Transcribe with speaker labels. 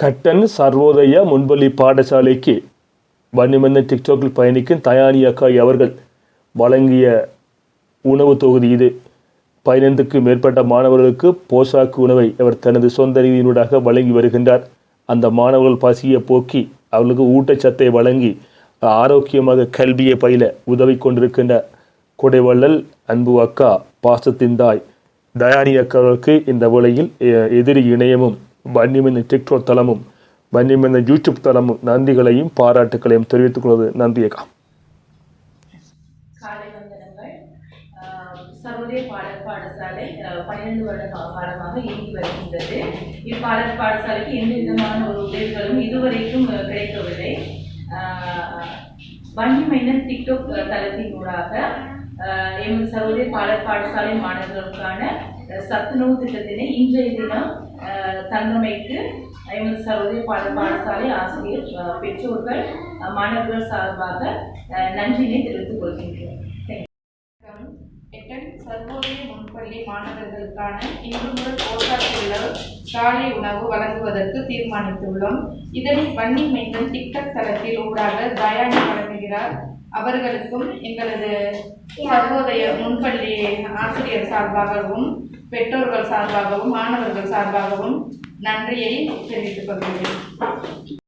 Speaker 1: கட்டன் சர்வோதயா முன்பள்ளி பாடசாலைக்கு வன்னிமன்ன டிக்டாக்கில் பயணிக்கும் தயானி அக்காய் அவர்கள் வழங்கிய உணவு தொகுதி இது. பதினைந்துக்கு மேற்பட்ட மாணவர்களுக்கு போசாக்கு உணவை அவர் தனது சொந்த ரீதியினூடாக வழங்கி வருகின்றார். அந்த மாணவர்கள் பசியை போக்கி அவர்களுக்கு ஊட்டச்சத்தை வழங்கி ஆரோக்கியமாக கல்வியை பயில உதவி கொண்டிருக்கின்ற குடைவள்ளல் அன்பு அக்கா பாசத்தின் தாய் தயானி அக்காவுக்கு இந்த வேளையில் எதிரி இணையமும் வன்னிமன் டிக்டோக் தளமும் வன்னிமன் யூடியூப் தளமும் நன்றிகளையும் பாராட்டுகளையும் தெரிவித்துக் கொள்வது நன்றி அக்கா
Speaker 2: காலை பாடல் பாடசாலை பன்னிரண்டு வருட காலமாக இயங்கி வருகின்றது. இப்பாடல் பாடசாலைக்கு எந்த விதமான ஒரு உதவிகளும் இதுவரைக்கும் கிடைக்கவில்லை. ஆஹ் வன்னி மைனன் டிக்டாக் தளத்தினூடாக ஆஹ் எமது சர்வோதய பாட பாடசாலை மாணவர்களுக்கான சத்துணவு திட்டத்தினை இன்றைய தினம் தங்கமைக்கு எமது சர்வோதய பாட பாடசாலை ஆசிரியர் பெற்றோர்கள் மாணவர்கள் சார்பாக நன்றியினை தெரிவித்துக் கொள்கின்றோம்.
Speaker 3: எட்டன் சர்வோதய முன்பள்ளி மாணவர்களுக்கான இன்று முதல் காலை உணவு வழங்குவதற்கு தீர்மானித்துள்ளோம். இதனை வன்னி மைந்தன் டிக்டாக் தளத்தில் ஊடாக தயானி வழங்குகிறார். அவர்களுக்கும் எங்களது சர்வோதய முன்பள்ளி ஆசிரியர் சார்பாகவும் பெற்றோர்கள் சார்பாகவும் மாணவர்கள் சார்பாகவும் நன்றியை தெரிவித்துக் கொள்கிறேன்.